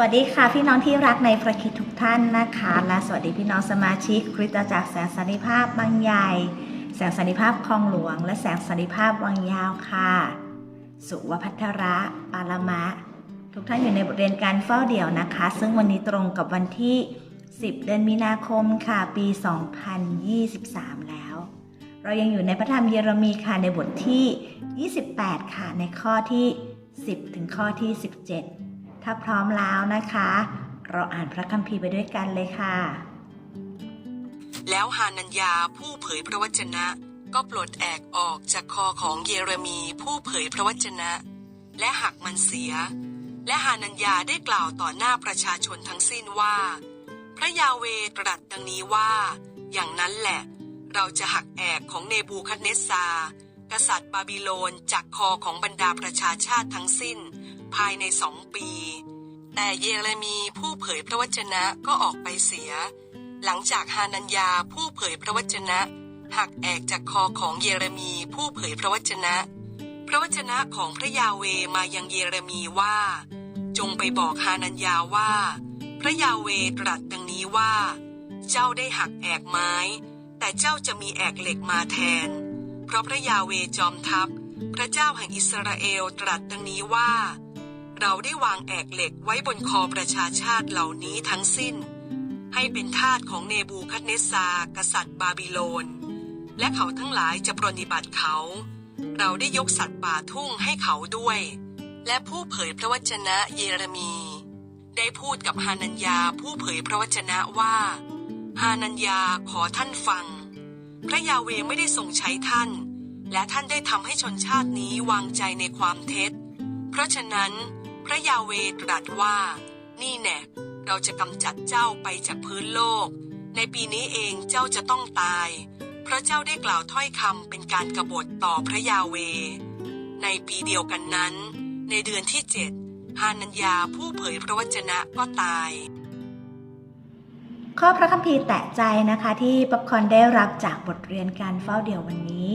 วัสดีค่ะพี่น้องที่รักในพระคิดทุกท่านนะคะ และสวัสดีพี่น้องสมาชิกคริสตจักรแสงสันติภาพบางใหญ่ แสงสันติภาพคลองหลวง และแสงสันติภาพวังยาวค่ะ สุวพัทระปารมะ ทุกท่านอยู่ในบทเรียนการเฝ้าเดี่ยวนะคะ ซึ่งวันนี้ตรงกับวันที่ 10 เดือนมีนาคมค่ะปี 2023 แล้ว เรายังอยู่ในพระธรรมเยเรมีค่ะในบทที่ 28 ค่ะในข้อที่ 10 ถึงข้อที่ 17 ถ้าพร้อมแล้วนะคะ เราอ่านพระคัมภีร์ไปด้วยกันเลยค่ะ แล้วฮานัญญาผู้เผยพระวจนะ ก็ปลดแอกออกจากคอของเยเรมีผู้เผยพระวจนะ และหักมันเสีย และฮานัญญาได้กล่าวต่อหน้าประชาชนทั้งสิ้นว่า พระยาเวตรัสดังนี้ว่า อย่างนั้นแหละ เราจะหักแอกของเนบูคัดเนสซา กษัตริย์บาบิโลนจากคอของบรรดาประชาชาติทั้งสิ้น ภายในสองปี แต่เยเรมีผู้เผยพระวจนะก็ออกไปเสีย หลังจากฮานัญญาผู้เผยพระวจนะ หักแอกจากคอของเยเรมีผู้เผยพระวจนะ พระวจนะของพระยาเวมายังเยเรมีว่า จงไปบอกฮานัญญาว่า พระยาเวตรัสดังนี้ว่า เจ้าได้หักแอกไม้ แต่เจ้าจะมีแอกเหล็กมาแทน เพราะพระยาเวจอมทัพพระเจ้าแห่งอิสราเอลตรัสดังนี้ว่า เราได้วางแอกเหล็กไว้บนคอประชาชาติเหล่านี้ทั้งสิ้น ให้เป็นทาสของเนบูคัดเนสซากษัตริย์บาบิโลน และเขาทั้งหลายจะปรนนิบัติเขา เราได้ยกสัตว์ป่าทุ่งให้เขาด้วย และผู้เผยพระวจนะเยเรมี ได้พูดกับฮานัญญาผู้เผยพระวจนะว่าฮานัญญาขอท่านฟัง พระยาเวไม่ได้ทรงใช้ท่าน และท่านได้ทำให้ชนชาตินี้วางใจในความเท็จ เพราะฉะนั้น พระยาเวตรัสว่า นี่แน่เราจะกำจัดเจ้าไปจากพื้นโลก ในปีนี้เองเจ้าจะต้องตายเพราะเจ้าได้กล่าวถ้อยคำเป็นการกบฏต่อพระยาเว ในปีเดียวกันนั้น ในเดือนที่เจ็ดฮานัญญาผู้เผยพระวจนะก็ตาย ข้อพระคัมภีร์แตะใจนะคะที่ป๊อปคอนได้รับจากบทเรียนการเฝ้าเดี่ยววันนี้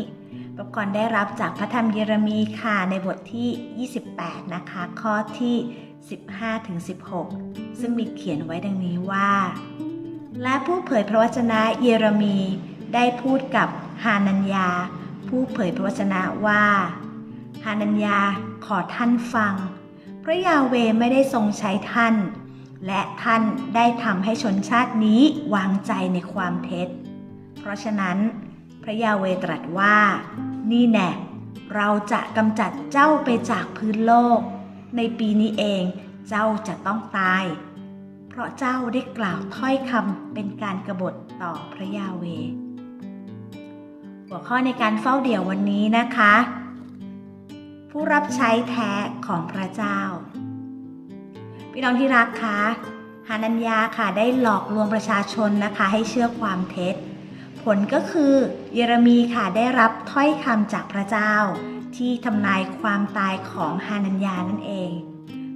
ป๊อปคอร์ได้รับจากพระธรรมเยเรมีค่ะในบทที่ 28 นะคะ ข้อที่ 15 ถึง 16 ซึ่งมีเขียนไว้ดังนี้ว่า และผู้เผยพระวจนะเยเรมีได้พูดกับฮานัญญา ผู้เผยพระวจนะว่าฮานัญญาขอท่านฟัง พระยาเวไม่ได้ทรงใช้ท่าน และท่านได้ทำให้ชนชาตินี้วางใจในความเท็จ เพราะฉะนั้น พระยาเวตรัสว่า นี่แน่เราจะกำจัดเจ้าไปจากพื้นโลก ในปีนี้เองเจ้าจะต้องตาย เพราะเจ้าได้กล่าวถ้อยคำเป็นการกรบฏต่อพระยาเว หัวข้อในการเฝ้าเดี่ยววันนี้นะคะ ผู้รับใช้แท้ของพระเจ้า พี่น้องที่รักคะฮานัญญาค่ะได้หลอกลวงประชาชนนะคะ ให้เชื่อความเท็จ ผลก็คือเยเรมีค่ะได้รับถ้อยคำจากพระเจ้า ที่ทำนายความตายของฮานัญญานั่นเอง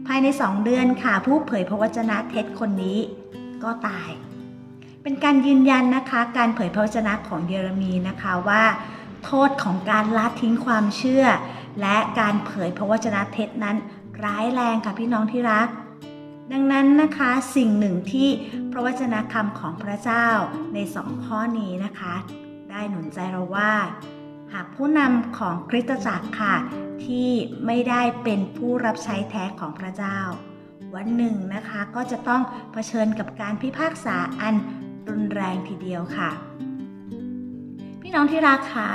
ภายในสองเดือนค่ะผู้เผยพระวจนะเท็จคนนี้ก็ตาย เป็นการยืนยันนะคะการเผยพระวจนะของเยเรมีนะคะว่า โทษของการละทิ้งความเชื่อ และการเผยพระวจนะเท็จนั้นร้ายแรงค่ะพี่น้องที่รัก ดังนั้นนะคะสิ่งหนึ่งที่พระวจนะคำของพระเจ้าในสองข้อนี้นะคะ ได้หนุนใจเราว่า หากผู้นำของคริสตจักรค่ะ ที่ไม่ได้เป็นผู้รับใช้แท้ของพระเจ้า วันหนึ่งนะคะก็จะต้องเผชิญกับการพิพากษาอันรุนแรงทีเดียวค่ะ พี่น้องที่รักคะ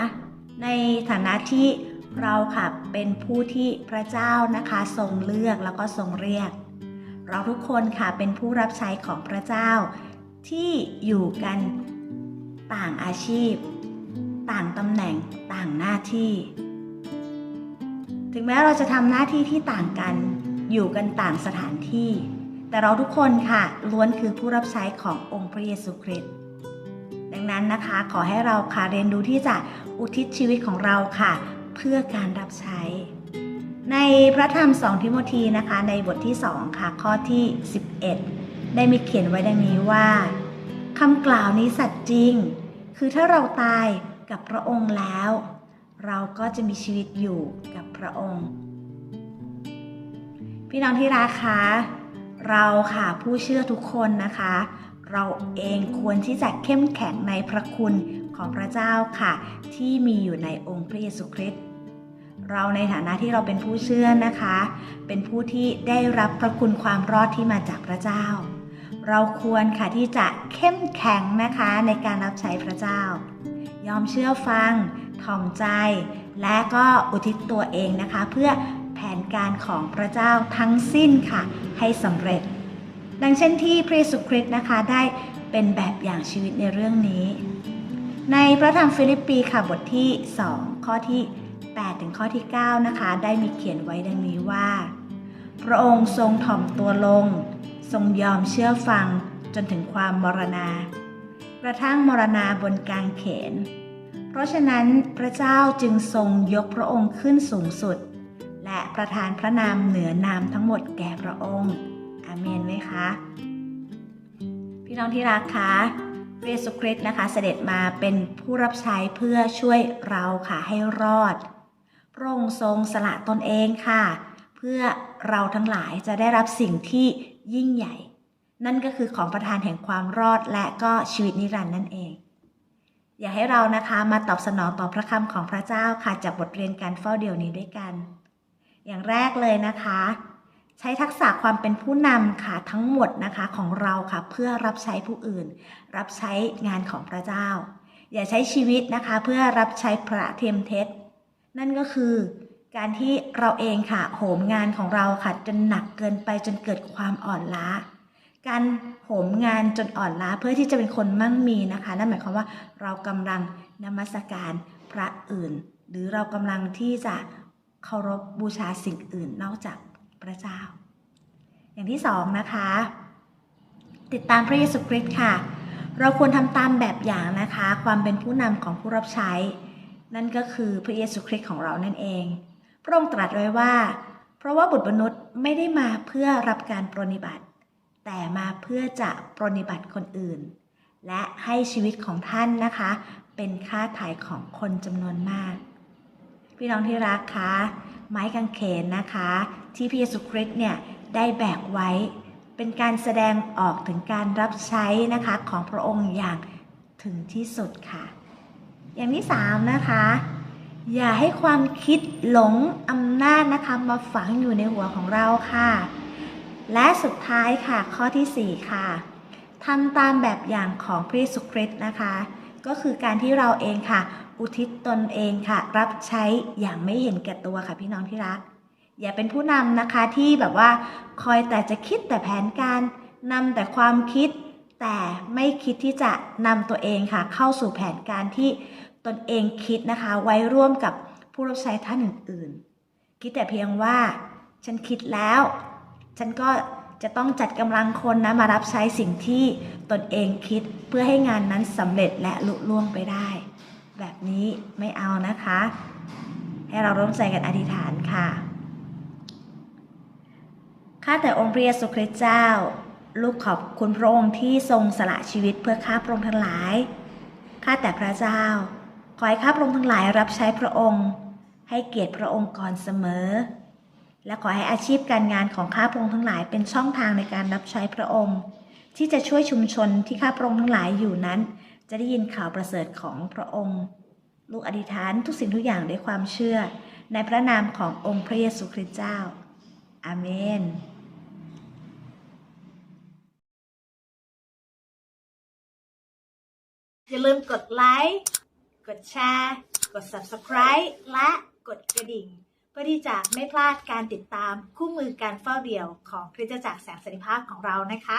ในฐานะที่เราค่ะเป็นผู้ที่พระเจ้านะคะทรงเลือกแล้วก็ทรงเรียก เราทุกคนค่ะเป็นผู้รับใช้ของพระเจ้า ที่อยู่กันต่างอาชีพ ต่างตำแหน่งต่างหน้าที่ ถึงแม้เราจะทำหน้าที่ที่ต่างกัน อยู่กันต่างสถานที่ แต่เราทุกคนค่ะล้วนคือผู้รับใช้ขององค์พระเยซูคริสต์ดังนั้นนะคะขอให้เราค่ะเรียนรู้ที่จะอุทิศชีวิตของเราค่ะ เพื่อการรับใช้ ในพระธรรมสองทิโมธีนะคะในบทที่2ค่ะข้อที่ 11 ได้มีเขียนไว้ดังนี้ว่าคำกล่าวนี้สัตย์จริง คือถ้าเราตายกับพระองค์แล้ว เราก็จะมีชีวิตอยู่กับพระองค์ พี่น้องที่รักคะเราค่ะผู้เชื่อทุกคนนะคะ เราเองควรที่จะเข้มแข็งในพระคุณของพระเจ้าค่ะ ที่มีอยู่ในองค์พระเยซูคริสต์ เราในฐานะที่เราเป็นผู้เชื่อนะคะ เป็นผู้ที่ได้รับพระคุณความรอดที่มาจากพระเจ้า เราควรค่ะที่จะเข้มแข็งนะคะในการรับใช้พระเจ้า ยอมเชื่อฟังถ่อมใจ และก็อุทิศตัวเองนะคะ เพื่อแผนการของพระเจ้าทั้งสิ้นค่ะ ให้สำเร็จ ดังเช่นที่พระเยซูคริสต์นะคะได้เป็นแบบอย่างชีวิตในเรื่องนี้ ในพระธรรมฟิลิปปีค่ะบทที่ 2 ข้อที่ 8 ถึงข้อที่ 9 นะคะ ได้มีเขียนไว้ดังนี้ว่า พระองค์ทรงถ่อมตัวลง ทรงยอมเชื่อฟังจนถึงความมรณา กระทั่งมรณาบนกางเขน เพราะฉะนั้นพระเจ้าจึงทรงยกพระองค์ขึ้นสูงสุด และประทานพระนามเหนือนามทั้งหมดแก่พระองค์ อาเมนไหมคะ พี่น้องที่รักคะพระเยซูคริสต์นะคะเสด็จมาเป็นผู้รับใช้เพื่อช่วยเราค่ะให้รอด พระองค์ทรงสละตนเองค่ะ เพื่อเราทั้งหลายจะได้รับสิ่งที่ยิ่งใหญ่ นั่นก็คือของประทานแห่งความรอดและก็ชีวิตนิรันดร์นั่นเอง อยากให้เรานะคะมาตอบสนองต่อพระคำของพระเจ้าค่ะจากบทเรียนการเฝ้าเดี่ยวนี้ด้วยกัน อย่างแรกเลยนะคะ ใช้ทักษะความเป็นผู้นำค่ะทั้งหมดนะคะของเราค่ะเพื่อรับใช้ผู้อื่น รับใช้งานของพระเจ้า อย่าใช้ชีวิตนะคะเพื่อรับใช้พระเทียมเท็จ นั่นก็คือการที่เราเองค่ะโหมงานของเราค่ะจนหนักเกินไปจนเกิดความอ่อนล้า การโหมงานจนอ่อนล้าเพื่อที่จะเป็นคนมั่งมีนะคะ นั่นหมายความว่าเรากำลังนมัสการพระอื่น หรือเรากำลังที่จะเคารพบูชาสิ่งอื่นนอกจากพระเจ้า อย่างที่สองนะคะ ติดตามพระเยซูคริสต์ค่ะ เราควรทำตามแบบอย่างนะคะ ความเป็นผู้นำของผู้รับใช้ นั่นก็คือพระเยซูคริสต์ของเรานั่นเอง พระองค์ตรัสไว้ว่า เพราะว่าบุตรมนุษย์ไม่ได้มาเพื่อรับการปรนนิบัติ แต่มาเพื่อจะปรนนิบัติคนอื่น และให้ชีวิตของท่านนะคะ เป็นค่าถ่ายของคนจำนวนมาก พี่น้องที่รักคะไม้กางเขนนะคะ ที่พระเยซูคริสต์เนี่ยได้แบกไว้ เป็นการแสดงออกถึงการรับใช้นะคะของพระองค์อย่างถึงที่สุดค่ะ อย่างที่สามนะคะ อย่าให้ความคิดหลงอำนาจนะคะมาฝังอยู่ในหัวของเราค่ะ และสุดท้ายค่ะข้อที่ 4 ค่ะทำตามแบบอย่างของพระเยซูคริสต์นะคะ ก็คือการที่เราเองค่ะ อุทิศตนเองค่ะ รับใช้อย่างไม่เห็นแก่ตัวค่ะพี่น้องที่รัก อย่าเป็นผู้นำนะคะที่แบบว่าคอยแต่จะคิดแต่แผนการนำแต่ความคิด แต่ไม่คิดที่จะนำตัวเองค่ะ เข้าสู่แผนการที่ตนเองคิดนะคะ ไว้ร่วมกับผู้รับใช้ท่านอื่นๆ คิดแต่เพียงว่า ฉันคิดแล้ว ฉันก็จะต้องจัดกำลังคนนะมารับใช้สิ่งที่ตนเองคิดเพื่อให้งานนั้นสำเร็จและลุล่วงไปได้ แบบนี้ไม่เอานะคะ ให้เราร่วมใจกันอธิษฐานค่ะ ข้าแต่องค์พระเยซูคริสต์เจ้า ลูกขอบคุณพระองค์ที่ทรงสละชีวิตเพื่อข้าพระองค์ทั้งหลาย ข้าแต่พระเจ้า ขอให้ข้าพระองค์ทั้งหลายรับใช้พระองค์ ให้เกียรติพระองค์ก่อนเสมอ และขอให้อาชีพการงานของข้าพระองค์ทั้งหลายเป็นช่องทางในการรับใช้พระองค์ ที่จะช่วยชุมชนที่ข้าพระองค์ทั้งหลายอยู่นั้น จะได้ยินข่าวประเสริฐของพระองค์ ลูกอธิษฐานทุกสิ่งทุกอย่างด้วยความเชื่อ ในพระนามขององค์พระเยซูคริสต์เจ้าอาเมน อย่าลืมกดไลค์ กดแชร์ กด subscribe และกดกระดิ่ง เพื่อที่จะไม่พลาดการติดตามคู่มือการเฝ้าเดี่ยวของคริสตจักรแสงสันติภาพของเรานะคะ